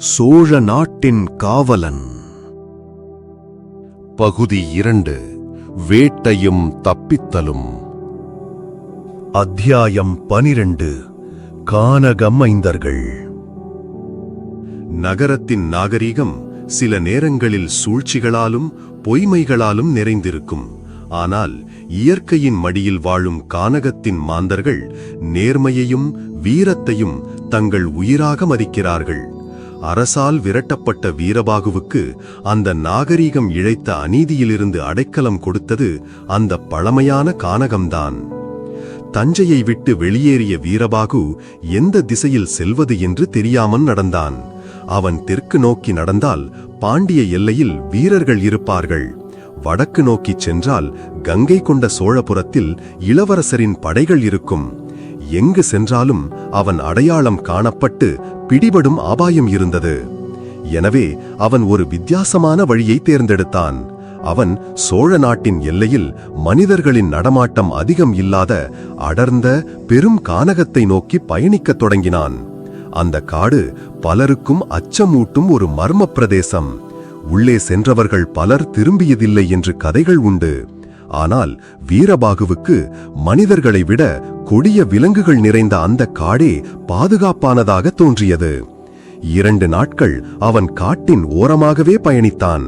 சோழ நாட்டின் காவலன். பகுதி இரண்டு வேட்டையும் தப்பித்தலும். அத்தியாயம் பனிரெண்டு கானகமைந்தர்கள் நகரத்தின் நாகரிகம் சில நேரங்களில் சூழ்ச்சிகளாலும் பொய்மைகளாலும் நிறைந்திருக்கும். ஆனால் இயற்கையின் மடியில் வாழும் கானகத்தின் மாந்தர்கள் நேர்மையையும் வீரத்தையும் தங்கள் உயிராக மதிக்கிறார்கள். அரசால் விரட்டப்பட்ட வீரபாகுவுக்கு அந்த நாகரீகம் இழைத்த அநீதியிலிருந்து அடைக்கலம் கொடுத்தது அந்த பழமையான கானகம்தான். தஞ்சையை விட்டு வெளியேறிய வீரபாகு எந்த திசையில் செல்வது என்று தெரியாமல் நடந்தான். அவன் தெற்கு நோக்கி நடந்தால் பாண்டிய எல்லையில் வீரர்கள் இருப்பார்கள். வடக்கு நோக்கிச் சென்றால் கங்கை கொண்ட சோழபுரத்தில் இளவரசரின் படைகள் இருக்கும். எங்கு சென்றாலும் அவன் அடையாளம் காணப்பட்டு பிடிபடும் அபாயம் இருந்தது. எனவே அவன் ஒரு வித்தியாசமான வழியை தேர்ந்தெடுத்தான். அவன் சோழ நாட்டின் எல்லையில் மனிதர்களின் நடமாட்டம் அதிகம் இல்லாத அடர்ந்த பெரும் கானகத்தை நோக்கி பயணிக்கத் தொடங்கினான். அந்த காடு பலருக்கும் அச்சமூட்டும் ஒரு மர்ம பிரதேசம். உள்ளே சென்றவர்கள் பலர் திரும்பியதில்லை என்று கதைகள் உண்டு. ஆனால் வீரபாகுவுக்கு மனிதர்களை விட கொடிய விலங்குகள் நிறைந்த அந்த காடே பாதுகாப்பானதாக தோன்றியது. இரண்டு நாட்கள் அவன் காட்டின் ஓரமாகவே பயணித்தான்.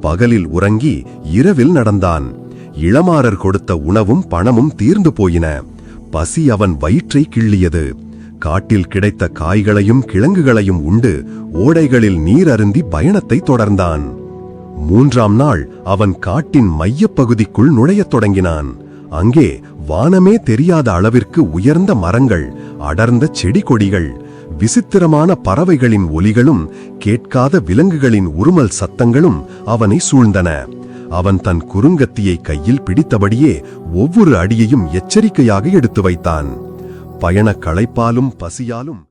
பகலில் உறங்கி இரவில் நடந்தான். இளமாறர் கொடுத்த உணவும் பணமும் தீர்ந்து போயின. பசி அவன் வயிற்றை கிள்ளியது. காட்டில் கிடைத்த காய்களையும் கிழங்குகளையும் உண்டு. ஓடைகளில் நீர் அருந்தி பயணத்தை தொடர்ந்தான். மூன்றாம் நாள் அவன் காட்டின் மையப்பகுதிக்குள் நுழையத் தொடங்கினான். அங்கே வானமே தெரியாத அளவிற்கு உயர்ந்த மரங்கள் அடர்ந்த செடி கொடிகள் விசித்திரமான பறவைகளின் ஒலிகளும் கேட்காத விலங்குகளின் உருமல் சத்தங்களும் அவனை சூழ்ந்தன. அவன் தன் குறுங்கத்தியை கையில் பிடித்தபடியே ஒவ்வொரு அடியையும் எச்சரிக்கையாக எடுத்து வைத்தான். பயணக் களைப்பாலும் பசியாலும்